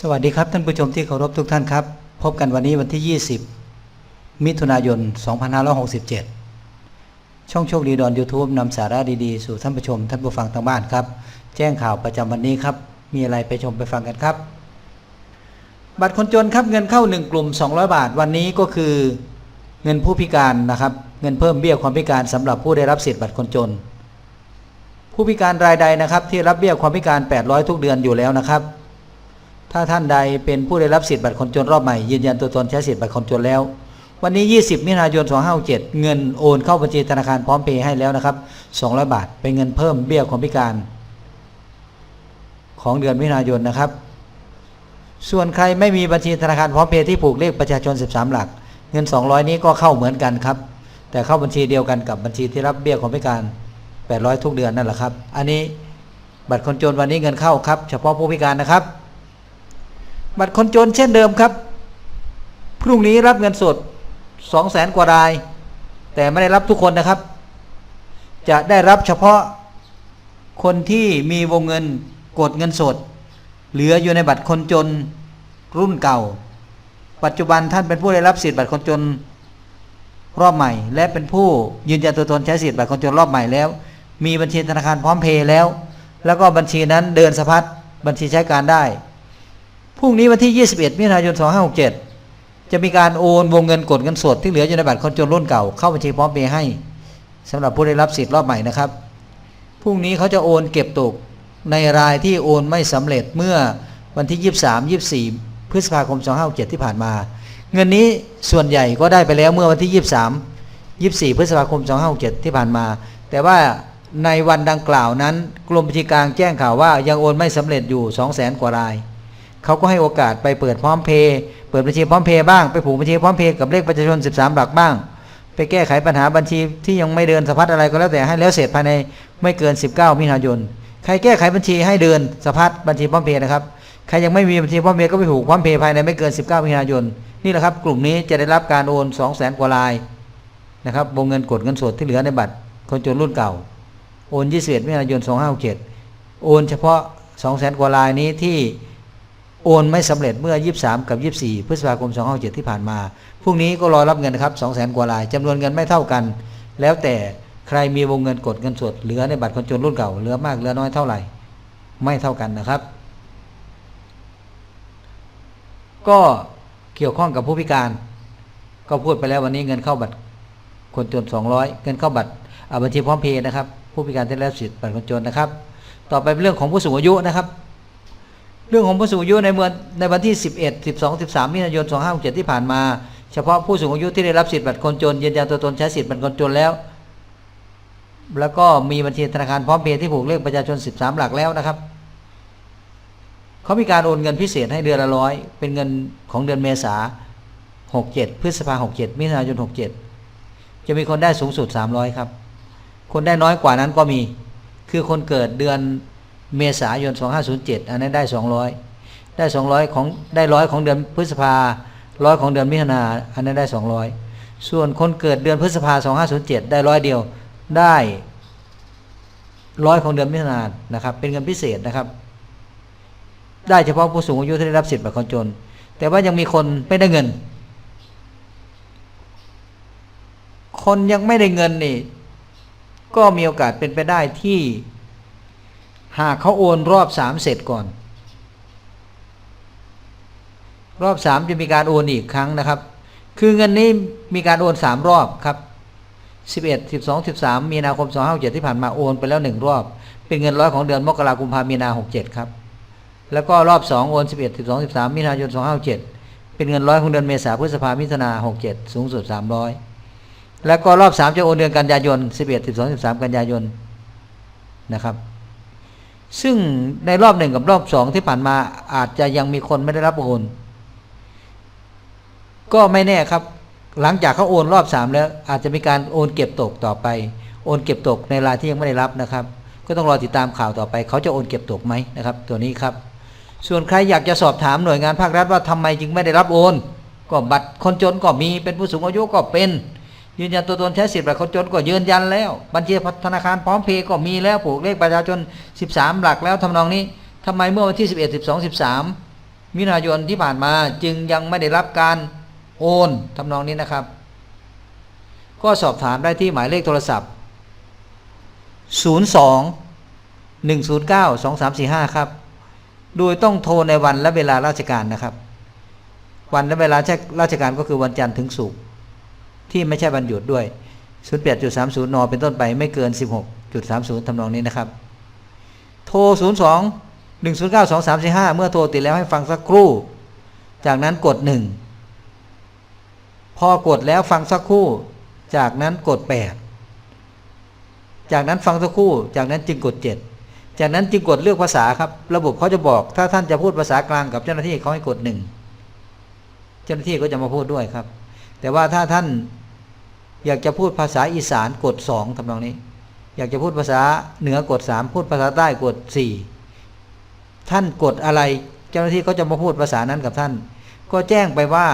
สวัสดีครับท่านผู้ชมที่เคารพทุกท่านครับ พบกันวันนี้วันที่ 20 มิถุนายน 2567 ช่องโชคดีดอน YouTube นำสาระดีๆ สู่ท่านผู้ชม ท่านผู้ฟังทางบ้านครับ แจ้งข่าวประจำวันนี้ครับ มีอะไรไปชมไปฟังกันครับ บัตรคนจนครับเงินเข้า 1 กลุ่ม 200 บาท วันนี้ก็คือเงินผู้พิการนะครับ เงินเพิ่มเบี้ยความพิการสำหรับผู้ได้รับสิทธิ์บัตรคนจน ผู้พิการรายใดนะครับที่รับเบี้ยความพิการ 800 ทุกเดือนอยู่แล้วนะครับ ถ้าท่านใดเป็นผู้ได้รับสิทธิ์บัตรคนจนรอบใหม่ยืนยันตัวตนใช้สิทธิ์บัตรคนจนแล้ว วันนี้ 20 มิถุนายน 2567 เงินโอนเข้าบัญชีธนาคารพร้อมเพย์ให้แล้วนะครับ 200 บาท เป็นเงินเพิ่มเบี้ยความพิการ ของเดือนมิถุนายนนะครับ ส่วนใครไม่มีบัญชีธนาคารพร้อมเพย์ที่ผูกเลขประชาชน 13 หลัก เงิน 200 นี้ก็เข้าเหมือนกันครับ แต่เข้าบัญชีเดียวกันกับบัญชีที่รับเบี้ยความพิการ 800 ทุกเดือนนั่นแหละครับ อันนี้บัตรคนจนวันนี้เงินเข้าครับ เฉพาะผู้พิการนะครับ บัตรคนจนเช่นเดิมครับ พรุ่งนี้รับเงินสด2 0 0แสนกว่าราย แต่ไม่ได้รับทุกคนนะครับ จะได้รับเฉพาะคนที่มีวงเงินกดเงินสด เหลืออยู่ในบัตรคนจนรุ่นเก่า ปัจจุบันท่านเป็นผู้ได้รับสิทธิบัตรคนจนรอบใหม่ และเป็นผู้ยืนยันตัวตนใช้สิทธิบัตรคนจนรอบใหม่แล้ว มีบัญชีธนาคารพร้อมเพย์แล้ว แล้วก็บัญชีนั้นเดินสะพัดบัญชีใช้การได้ พรุ่งนี้วันที่ 21 มิถุนายน 2567 จะมีการโอนวงเงินกดเงินสดที่เหลืออยู่ในบัตรคนจนรุ่นเก่าเข้าบัญชีพร้อมเพย์ให้สำหรับผู้ได้รับสิทธิ์รอบใหม่นะครับพรุ่งนี้เขาจะโอนเก็บตกในรายที่โอนไม่สำเร็จเมื่อวันที่ 23 24 พฤษภาคม 2567 ที่ผ่านมา เงินนี้ส่วนใหญ่ก็ได้ไปแล้วเมื่อวันที่ 23 24 พฤษภาคม 2567 ที่ผ่านมา แต่ว่าในวันดังกล่าวนั้น กรมบัญชีกลางแจ้งข่าวว่ายังโอนไม่สำเร็จอยู่ 200,000 กว่าราย เขาก็ให้โอกาสไปเปิดพร้อมเพย์เปิดบัญชีพร้อมเพย์บ้างไปผูกบัญชีพร้อมเพย์กับเลขประชาชน 13 หลักบ้าง ไปแก้ไขปัญหาบัญชีที่ยังไม่เดินสะพัดอะไรก็แล้วแต่ให้แล้วเสร็จภายในไม่เกิน 19มิถุนายนใครแก้ไขบัญชีให้เดินสะพัดบัญชีพร้อมเพย์นะครับใครยังไม่มีบัญชีพร้อมเพย์ก็ไปผูกพร้อมเพย์ภายในไม่เกิน 19มิถุนายนนี่แหละครับกลุ่มนี้จะได้รับการโอน200,000กว่ารายนะครับวงเงินกดเงินสดที่เหลือในบัตรคนจนรุ่นเก่า โอน21มิถุนายน2567โอนเฉพาะ 200,000กว่ารายนี้ที่ โอนไม่สำเร็จเมื่อ 23 กับ 24 พฤษภาคม 2567ที่ผ่านมา พรุ่งนี้ก็รอรับเงินนะครับ200,000 กว่ารายจำนวนเงินไม่เท่ากัน แล้วแต่ใครมีวงเงินกดเงินสดเหลือในบัตรคนจนรุ่นเก่าเหลือมากเหลือน้อยเท่าไหร่ ไม่เท่ากันนะครับ ก็เกี่ยวข้องกับผู้พิการ ก็พูดไปแล้ววันนี้เงินเข้าบัตรคนจน 200 เงินเข้าบัตรอ่าบัญชีพร้อมเพย์นะครับ ผู้พิการที่ได้รับสิทธิ์บัตรคนจนนะครับ ต่อไปเป็นเรื่องของผู้สูงอายุนะครับ เรื่องของผู้สูงอายุในเมื่อในวันที่ 11 12 13มิถุนายน2567ที่ผ่านมา เฉพาะผู้สูงอายุที่ได้รับสิทธิ์บัตรคนจนยืนยันตัวตนใช้สิทธิ์บัตรคนจนแล้ว แล้วก็มีบัญชีธนาคารพร้อมเพย์ที่ผูกเลขประชาชน 13 หลักแล้วนะครับเขามีการโอนเงินพิเศษให้เดือนละร้อยเป็นเงินของเดือนเมษา67 พฤษภา67มิถุนายน67 จะมีคนได้สูงสุด 300 ครับ คนได้น้อยกว่านั้นก็มี คือคนเกิดเดือน เมษายน 2507 อันนั้นได้ 200 ได้ 200 ของได้ร้อยของเดือนพฤษภาร้อยของเดือนมิถุนาอันนั้นได้ 200 ส่วนคนเกิดเดือนพฤษภา 2507 ได้ร้อยเดียวได้ร้อยของเดือนมิถุนานนะครับ เป็นเงินพิเศษนะครับ ได้เฉพาะผู้สูงอายุที่ได้รับสิทธิ์บัตรคนจน แต่ว่ายังมีคนไม่ได้เงิน คนยังไม่ได้เงินนี่ ก็มีโอกาสเป็นไปได้ที่ หากเขาโอนรอบสามเสร็จก่อน รอบสามจะมีการโอนอีกครั้งนะครับ คือเงินนี้มีการโอนสามรอบครับสิบเอ็ดสิบสองสิบสามมีนาคมสองห้าเจ็ดที่ผ่านมาโอนไปแล้วหนึ่งรอบ เป็นเงินร้อยของเดือนมกราคมพามีนาหกเจ็ดครับ แล้วก็รอบสองโอนสิบเอ็ดสิบสองสิบสามมิถุนายนสองห้าเจ็ดเป็นเงินร้อยของเดือนเมษาพฤษภามิถุนาหกเจ็ดสูงสุดสามร้อยแล้วก็รอบสามจะโอนเดือนกันยายนสิบเอ็ดสิบสองสิบสามกันยายนนะครับ ซึ่งในรอบหนึ่งกับรอบสองที่ผ่านมาอาจจะยังมีคนไม่ได้รับโอนก็ไม่แน่ครับ หลังจากเขาโอนรอบสามแล้ว อาจจะมีการโอนเก็บตกต่อไป โอนเก็บตกในรายที่ยังไม่ได้รับนะครับ ก็ต้องรอติดตามข่าวต่อไป เขาจะโอนเก็บตกไหมนะครับ ตัวนี้ครับ ส่วนใครอยากจะสอบถามหน่วยงานภาครัฐว่าทำไมจึงไม่ได้รับโอน ก็บัตรคนจนก็มีเป็นผู้สูงอายุก็เป็น ยืนยันตัวตนใช้สิทธิ์บัตรคนจนก็ยืนยันแล้ว บัญชีธนาคารพร้อมเพย์ก็มีแล้วผูกเลขประชาชน 13 หลักแล้วทำนองนี้ทำไมเมื่อวันที่ 11 12 13 มิถุนายนที่ผ่านมาจึงยังไม่ได้รับการโอนทำนองนี้นะครับ ก็สอบถามได้ที่หมายเลขโทรศัพท์ 02 109 2345 ครับ โดยต้องโทรในวันและเวลาราชการนะครับ วันและเวลาราชการก็คือวันจันทร์ถึงศุกร์ ที่ไม่ใช่วันหยุดด้วย 08.30 น เป็นต้นไปไม่เกิน 16.30 ทำนองนี้นะครับ โทร 02 109 2345 เมื่อโทรติดแล้วให้ฟังสักครู่ จากนั้นกด 1 พอกดแล้วฟังสักครู่ จากนั้นกด 8 จากนั้นฟังสักครู่ จากนั้นจึงกด 7 จากนั้นจึงกดเลือกภาษาครับ ระบบเขาจะบอกถ้าท่านจะพูดภาษากลางกับเจ้าหน้าที่เขาให้กด 1 เจ้าหน้าที่ก็จะมาพูดด้วยครับ แต่ว่าถ้าท่าน อยากจะพูดภาษาอีสานกด2ทำนองนี้ อยากจะพูดภาษาเหนือกด3พูดภาษาใต้กด4ท่านกดอะไร เจ้าหน้าที่ก็จะมาพูดภาษานั้นกับท่าน ก็แจ้งไปว่า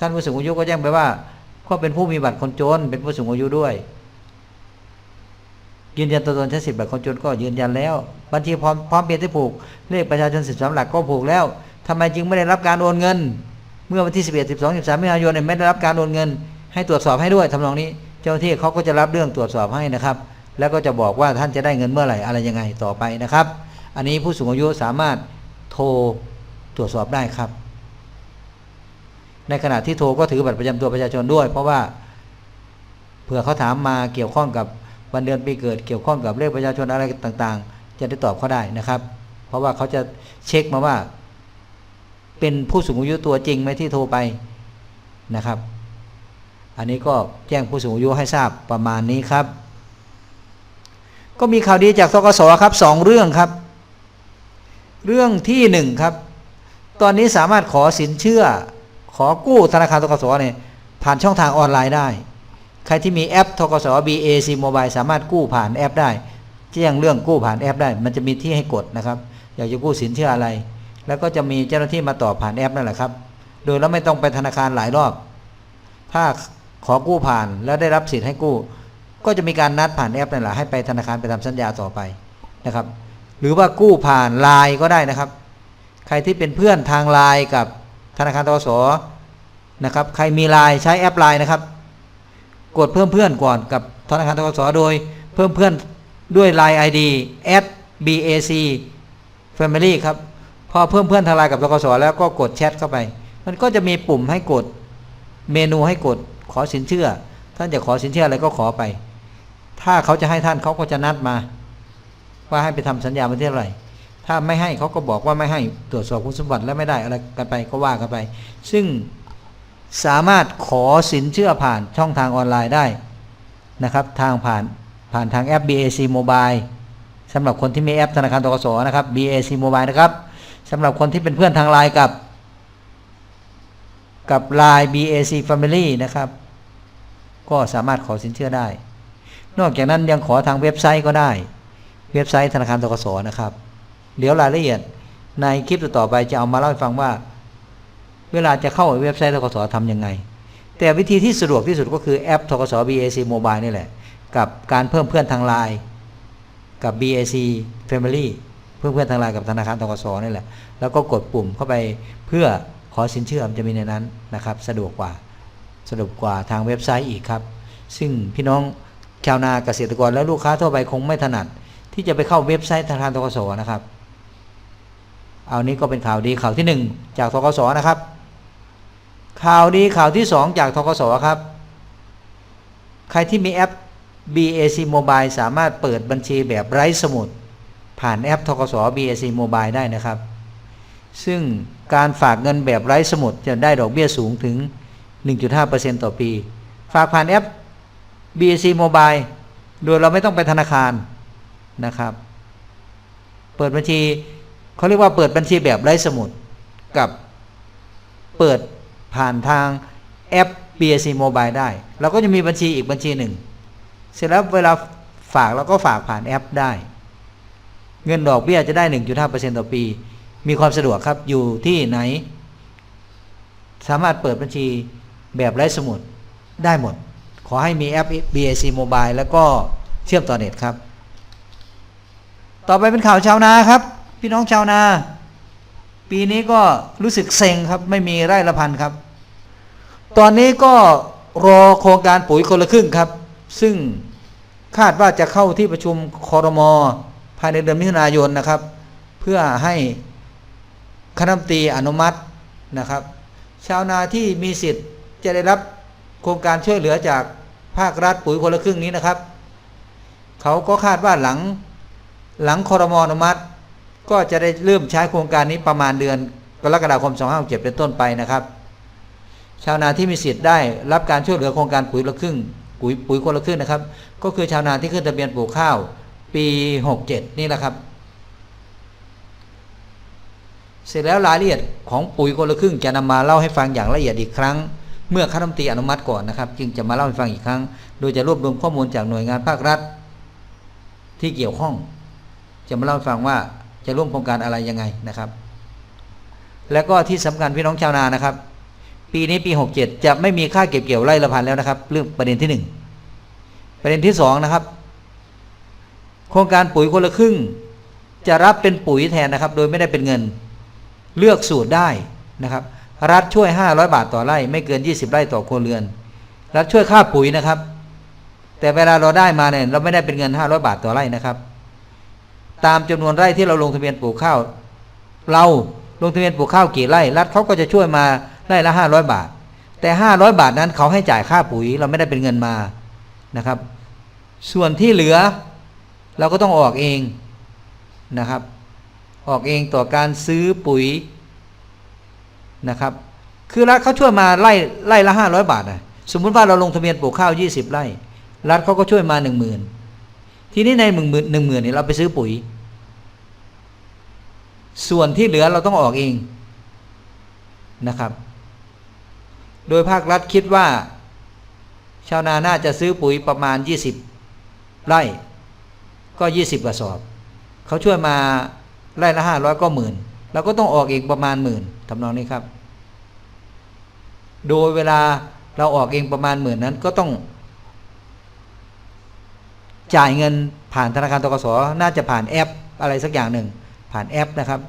ท่านผู้สูงอายุก็แจ้งไปว่าก็เป็นผู้มีบัตรคนจน เป็นผู้สูงอายุด้วย ยืนยันตัวตนใช้สิทธิ์บัตรคนจนก็ยืนยันแล้ว บัญชีพร้อมพร้อมเพย์ที่ผูกเลขประชาชนสิบสามหลักก็ผูกแล้วทำไมจึงไม่ได้รับการโอนเงิน เมื่อวันที่11 12 13มิถุนายนเนี่ยไม่ได้รับการโอนเงิน ให้ตรวจสอบให้ด้วยทำนองนี้ เจ้าหน้าที่เขาก็จะรับเรื่องตรวจสอบให้นะครับ แล้วก็จะบอกว่าท่านจะได้เงินเมื่อไหร่อะไรยังไงต่อไปนะครับ อันนี้ผู้สูงอายุสามารถโทรตรวจสอบได้ครับ ในขณะที่โทรก็ถือบัตรประจำตัวประชาชนด้วย เพราะว่าเผื่อเขาถามมาเกี่ยวข้องกับวันเดือนปีเกิดเกี่ยวข้องกับเลขประชาชนอะไรต่างๆ จะได้ตอบเขาได้นะครับ เพราะว่าเขาจะเช็คมาว่า เป็นผู้สูงอายุตัวจริงไหมที่โทรไปนะครับ อันนี้ก็แจ้งผู้สูงอายุให้ทราบประมาณนี้ครับ ก็มีข่าวดีจากทกสครับสองเรื่องครับ เรื่องที่หนึ่งครับ ตอนนี้สามารถขอสินเชื่อ ขอกู้ธนาคารทกสเนี่ยผ่านช่องทางออนไลน์ได้ ใครที่มีแอปทกส BAC Mobile สามารถกู้ผ่านแอปได้แจ้งเรื่องกู้ผ่านแอปได้ มันจะมีที่ให้กดนะครับ อยากจะกู้สินเชื่ออะไร แล้วก็จะมีเจ้าหน้าที่มาตอบผ่านแอปนั่นแหละครับ โดยแล้วไม่ต้องไปธนาคารหลายรอบ ถ้า ขอกู้ผ่านแล้วได้รับสิทธิ์ให้กู้ ก็จะมีการนัดผ่านแอปนั่นแหละให้ไปธนาคารไปทำสัญญาต่อไปนะครับ หรือว่ากู้ผ่านไลน์ก็ได้นะครับ ใครที่เป็นเพื่อนทางไลน์กับธนาคารทกสนะครับใครมีไลน์ใช้แอปไลน์นะครับ กดเพิ่มเพื่อนก่อนกับธนาคารทกสโดยเพิ่มเพื่อนด้วย Line ID at bac family ครับพอเพิ่มเพื่อนทางไลน์กับทกสแล้วก็กดแชทเข้าไป มันก็จะมีปุ่มให้กดเมนูให้กด ขอสินเชื่อ ท่านจะขอสินเชื่ออะไรก็ขอไป ถ้าเขาจะให้ท่านเขาก็จะนัดมา ว่าให้ไปทำสัญญาวันที่เท่าไหร่ถ้าไม่ให้เขาก็บอกว่าไม่ให้ตรวจสอบคุณสมบัติและไม่ได้อะไรกันไปก็ว่ากันไป ซึ่งสามารถขอสินเชื่อผ่านช่องทางออนไลน์ได้นะครับทางผ่านผ่านทางแอป BAC Mobile สำหรับคนที่มีแอปธนาคารตกสนะครับ BAC Mobile นะครับสำหรับคนที่เป็นเพื่อนทางไลน์กับ กับ Line BAC Family นะครับ ก็สามารถขอสินเชื่อได้ นอกจากนั้นยังขอทางเว็บไซต์ก็ได้ เว็บไซต์ธนาคารตกสนะครับ เดี๋ยวรายละเอียดในคลิปต่อไปจะเอามาเล่าให้ฟังว่า เวลาจะเข้าเว็บไซต์ทกสทำยังไง แต่วิธีที่สะดวกที่สุดก็คือแอปทกส BAC Mobile นี่แหละ กับการเพิ่มเพื่อนทางไลน์กับ BAC Family เพิ่มเพื่อนทางไลน์กับธนาคารทกสนี่แหละ แล้วก็กดปุ่มเข้าไปเพื่อ ขอสินเชื่อมันจะมีในนั้นนะครับสะดวกกว่าสะดวกกว่าทางเว็บไซต์อีกครับ ซึ่งพี่น้องชาวนาเกษตรกรและลูกค้าทั่วไปคงไม่ถนัด ที่จะไปเข้าเว็บไซต์ธนาคารทกสนะครับ เอานี้ก็เป็นข่าวดีข่าวที่หนึ่งจากทกสนะครับ ข่าวดีข่าวที่สองจากทกสครับ ใครที่มีแอป BAC Mobile สามารถเปิดบัญชีแบบไร้สมุด ผ่านแอปทกส BAC Mobile ได้นะครับ ซึ่ง การฝากเงินแบบไร้สมุดจะได้ดอกเบี้ยสูงถึง 1.5%ต่อปี ฝากผ่านแอป BAC Mobile โดยเราไม่ต้องไปธนาคารนะครับ เปิดบัญชีเขาเรียกว่าเปิดบัญชีแบบไร้สมุดกับเปิดผ่านทางแอป BAC Mobile ได้ เราก็จะมีบัญชีอีกบัญชีหนึ่ง เสร็จแล้วเวลาฝากเราก็ฝากผ่านแอปได้ เงินดอกเบี้ยจะได้ 1.5%ต่อปี มีความสะดวกครับอยู่ที่ไหน สามารถเปิดบัญชีแบบไร้สมุดได้หมด ขอให้มีแอป BAC Mobile แล้วก็เชื่อมต่อเน็ตครับ ต่อไปเป็นข่าวชาวนาครับ พี่น้องชาวนา ปีนี้ก็รู้สึกเซ็งครับ ไม่มีไร่ละพันครับ ตอนนี้ก็รอโครงการปุ๋ยคนละครึ่งครับ ซึ่งคาดว่าจะเข้าที่ประชุมคอรมอภายในเดือนมิถุนายนนะครับ เพื่อให้ คณะตีอนุมัตินะครับ ชาวนาที่มีสิทธิ์จะได้รับโครงการช่วยเหลือจากภาครัฐปุ๋ยคนละครึ่งนี้นะครับ เขาก็คาดว่าหลังหลังคอรมออนุมัติ ก็จะได้เริ่มใช้โครงการนี้ประมาณเดือนกรกฎาคม2567เป็นต้นไปนะครับ ชาวนาที่มีสิทธิ์ได้รับการช่วยเหลือโครงการปุ๋ยละครึ่งปุ๋ยปุ๋ยคนละครึ่งนะครับ ก็คือชาวนาที่ขึ้นทะเบียนปลูกข้าว ปี 67 นี่แหละครับ เสร็จแล้วรายละเอียดของปุ๋ยคนละครึ่งจะนำมาเล่าให้ฟังอย่างละเอียดอีกครั้ง เมื่อคณะรัฐมนตรีอนุมัติก่อนนะครับ จึงจะมาเล่าให้ฟังอีกครั้ง โดยจะรวบรวมข้อมูลจากหน่วยงานภาครัฐ ที่เกี่ยวข้อง จะมาเล่าให้ฟังว่าจะร่วมโครงการอะไรยังไงนะครับ แล้วก็ที่สำคัญพี่น้องชาวนานะครับ ปีนี้ปี 67 จะไม่มีค่าเก็บเกี่ยวไร่ละพันแล้วนะครับ เรื่องประเด็นที่หนึ่งประเด็นที่สองนะครับ โครงการปุ๋ยคนละครึ่ง จะรับเป็นปุ๋ยแทนนะครับ โดยไม่ได้เป็นเงิน เลือกสูตรได้นะครับ รัฐช่วย 500 บาทต่อไร่ ไม่เกิน 20 ไร่ต่อครัวเรือน รัฐช่วยค่าปุ๋ยนะครับ แต่เวลาเราได้มาเนี่ยเราไม่ได้เป็นเงิน 500 บาทต่อไร่นะครับ ตามจำนวนไร่ที่เราลงทะเบียนปลูกข้าว เราลงทะเบียนปลูกข้าวกี่ไร่ รัฐเขาก็จะช่วยมาไร่ละ 500 บาท แต่ 500 บาทนั้นเขาให้จ่ายค่าปุ๋ย เราไม่ได้เป็นเงินมานะครับ ส่วนที่เหลือเราก็ต้องออกเองนะครับ ออกเองต่อการซื้อปุ๋ยนะครับ คือรัฐเขาช่วยมาไล่ไล่ละห้าร้อยบาทนะสมมุติว่าเราลงทะเบียนปลูกข้าวยี่สิบไร่รัฐเขาก็ช่วยมาหนึ่งหมื่นทีนี้ในหนึ่งหมื่นหนึ่งหมื่นเนี่ยเราไปซื้อปุ๋ย ส่วนที่เหลือเราต้องออกเองนะครับ โดยภาครัฐคิดว่า ชาวนาน่าจะซื้อปุ๋ยประมาณยี่สิบไร่ ก็ยี่สิบกระสอบ เขาช่วยมา ไร่ละห้าร้อยก็หมื่นเราก็ต้องออกเองประมาณหมื่นทำนองนี้ครับ โดยเวลาเราออกเองประมาณหมื่นนั้นก็ต้อง จ่ายเงินผ่านธนาคารตกสน่าจะผ่านแอป อะไรสักอย่างหนึ่ง ผ่านแอปนะครับ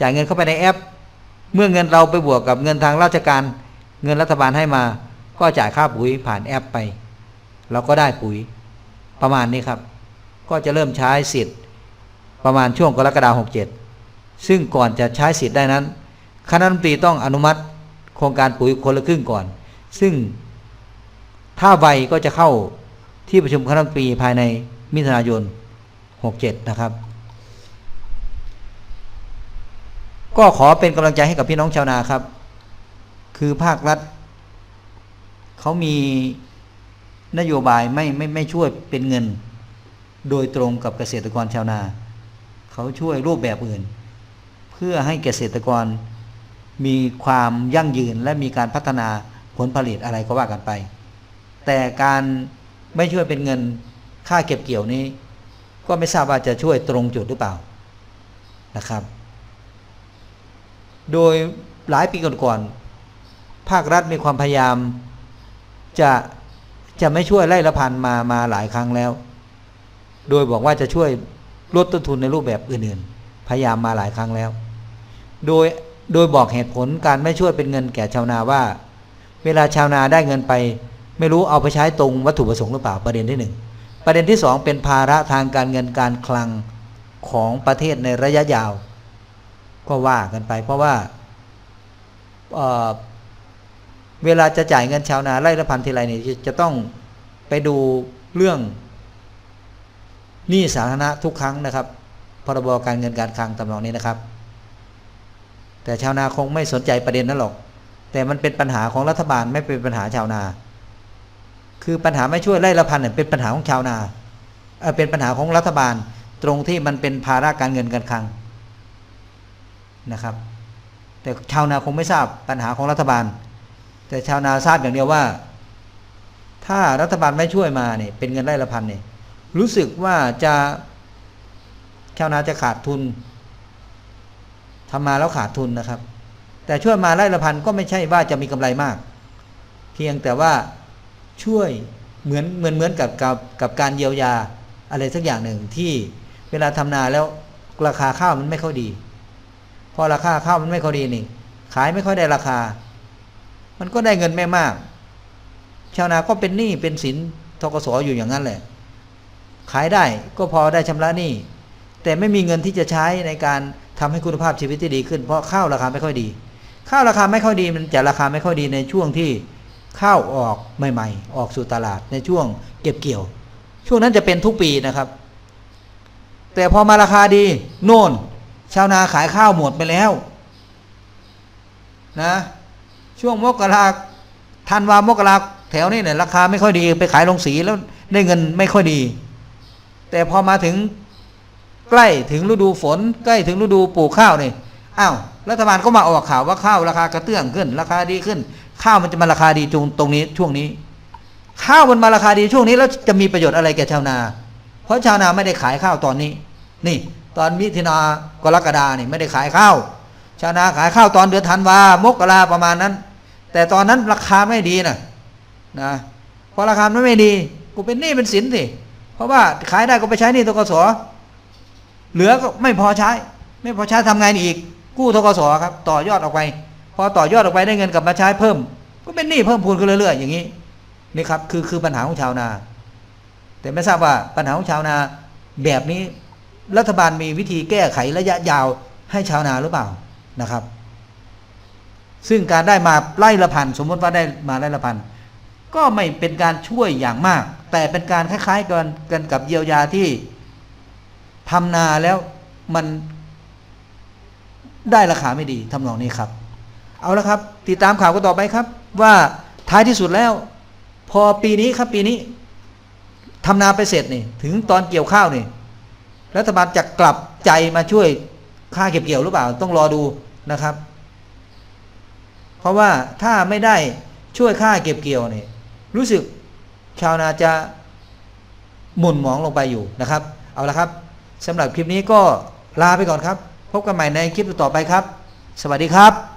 จ่ายเงินเข้าไปในแอป เมื่อเงินเราไปบวกกับเงินทางราชการ เงินรัฐบาลให้มา ก็จ่ายค่าปุ๋ยผ่านแอปไปเราก็ได้ปุ๋ยประมาณนี้ครับ ก็จะเริ่มใช้สิทธิ์ ประมาณช่วงกรกฎาคม67 ซึ่งก่อนจะใช้สิทธิ์ได้นั้น คณะรัฐมนตรีต้องอนุมัติโครงการปุ๋ยคนละครึ่งก่อน ซึ่งถ้าไวก็จะเข้าที่ประชุมคณะรัฐมนตรีภายในมิถุนายน 67 นะครับ ก็ขอเป็นกำลังใจให้กับพี่น้องชาวนาครับ คือภาครัฐเขามีนโยบายไม่ไม่ไม่ช่วยเป็นเงิน โดยตรงกับเกษตรกรชาวนา เขาช่วยรูปแบบอื่น เพื่อให้เกษตรกรมีความยั่งยืนและมีการพัฒนาผลผลิตอะไรก็ว่ากันไป แต่การไม่ช่วยเป็นเงินค่าเก็บเกี่ยวนี้ ก็ไม่ทราบว่าจะช่วยตรงจุดหรือเปล่านะครับ โดยหลายปีก่อนๆภาครัฐมีความพยายามจะจะไม่ช่วยไล่ละพันมามาหลายครั้งแล้ว โดยบอกว่าจะช่วย ลดต้นทุนในรูปแบบอื่นๆ พยายามมาหลายครั้งแล้ว โดยโดยบอกเหตุผลการไม่ช่วยเป็นเงินแก่ชาวนาว่า เวลาชาวนาได้เงินไป ไม่รู้เอาไปใช้ตรงวัตถุประสงค์หรือเปล่าประเด็นที่หนึ่งประเด็นที่สองเป็นภาระทางการเงินการคลังของประเทศในระยะยาว ก็ว่ากันไป เพราะว่าเเวลาจะจ่ายเงินชาวนาไร่ละพันทีไรเนี่ยจะต้องไปดูเรื่อง หนี้สาธารณะทุกครั้งนะครับพรบการเงินการคลังตำนองนี้นะครับ แต่ชาวนาคงไม่สนใจประเด็นนั้นหรอก แต่มันเป็นปัญหาของรัฐบาลไม่เป็นปัญหาชาวนา คือปัญหาไม่ช่วยไร่ละพันเนี่ยเป็นปัญหาของชาวนาเออเป็นปัญหาของรัฐบาลตรงที่มันเป็นภาระการเงินการคลังนะครับ แต่ชาวนาคงไม่ทราบปัญหาของรัฐบาล แต่ชาวนาทราบอย่างเดียวว่า ถ้ารัฐบาลไม่ช่วยมาเนี่ยเป็นเงินไร่ละพันเนี่ย รู้สึกว่าจะชาวนาจะขาดทุนทำมาแล้วขาดทุนนะครับ แต่ช่วยมาไร่ละพันก็ไม่ใช่ว่าจะมีกำไรมาก เพียงแต่ว่าช่วยเหมือนเหมือนเหมือนกับกับกับการเยียวยาอะไรสักอย่างหนึ่งที่เวลาทำนาแล้วราคาข้าวมันไม่ค่อยดี พอราคาข้าวมันไม่ค่อยดีนี่ขายไม่ค่อยได้ราคา มันก็ได้เงินไม่มาก ชาวนาก็เป็นหนี้เป็นสินทกสอยู่อย่างนั้นแหละ ขายได้ก็พอได้ชำระหนี้แต่ไม่มีเงินที่จะใช้ในการทำให้คุณภาพชีวิตที่ดีขึ้น เพราะข้าวราคาไม่ค่อยดี ข้าวราคาไม่ค่อยดีมันจะราคาไม่ค่อยดีในช่วงที่ข้าวออกใหม่ ๆ ออกสู่ตลาดในช่วงเก็บเกี่ยว ช่วงนั้นจะเป็นทุกปีนะครับ แต่พอมาราคาดี โน่น ชาวนาขายข้าวหมดไปแล้วนะช่วงมกราธันวามกราแถวนี้เนี่ยราคาไม่ค่อยดี ไปขายลงสีแล้วได้เงินไม่ค่อยดี แต่พอมาถึงใกล้ถึงฤดูฝน ใกล้ถึงฤดูปลูกข้าวนี่อ้าวรัฐบาลก็มาออกข่าวว่าข้าวราคากระเตื้องขึ้น ราคาดีขึ้น ข้าวมันจะมาราคาดีตรงตรงนี้ช่วงนี้ ข้าวมันมาราคาดีช่วงนี้แล้วจะมีประโยชน์อะไรแก่ชาวนา เพราะชาวนาไม่ได้ขายข้าวตอนนี้ นี่ ตอนมิถุนากรกฎานี่ไม่ได้ขายข้าว ชาวนาขายข้าวตอนเดือนธันวามกราประมาณนั้น แต่ตอนนั้นราคาไม่ดีนะนะพอราคาไม่ดีกูเป็นหนี้เป็นสินสิ ราะว่าขายได้ก็ไปใช้หนี้ทกสเหลือก็ไม่พอใช้ ไม่พอใช้ทำไงอีก กู้ทกสครับ ต่อยอดออกไป พอต่อยอดออกไปได้เงินกลับมาใช้เพิ่ม ก็เป็นหนี้เพิ่มพูนขึ้นเรื่อย ๆ อย่างนี้นี่ครับคือคือปัญหาของชาวนา แต่ไม่ทราบว่าปัญหาของชาวนาแบบนี้รัฐบาลมีวิธีแก้ไขระยะยาวให้ชาวนาหรือเปล่านะครับ ซึ่งการได้มาไล่ละพันสมมติว่าได้มาไล่ละพัน ก็ไม่เป็นการช่วยอย่างมาก แต่เป็นการคล้ายๆกันกันกับเยียวยาที่ทำนาแล้วมันได้ราคาไม่ดีทำนองนี้ครับ เอาละครับ ติดตามข่าวกันต่อไปครับ ว่าท้ายที่สุดแล้ว พอปีนี้ครับปีนี้ทำนาไปเสร็จนี่ถึงตอนเกี่ยวข้าวนี่รัฐบาลจะกลับใจมาช่วยค่าเก็บเกี่ยวหรือเปล่า ต้องรอดูนะครับ เพราะว่าถ้าไม่ได้ช่วยค่าเก็บเกี่ยวเนี่ย รู้สึกชาวนาจะหมุนหมองลงไปอยู่นะครับ เอาละครับสำหรับคลิปนี้ก็ลาไปก่อนครับ พบกันใหม่ในคลิปต่อไปครับ สวัสดีครับ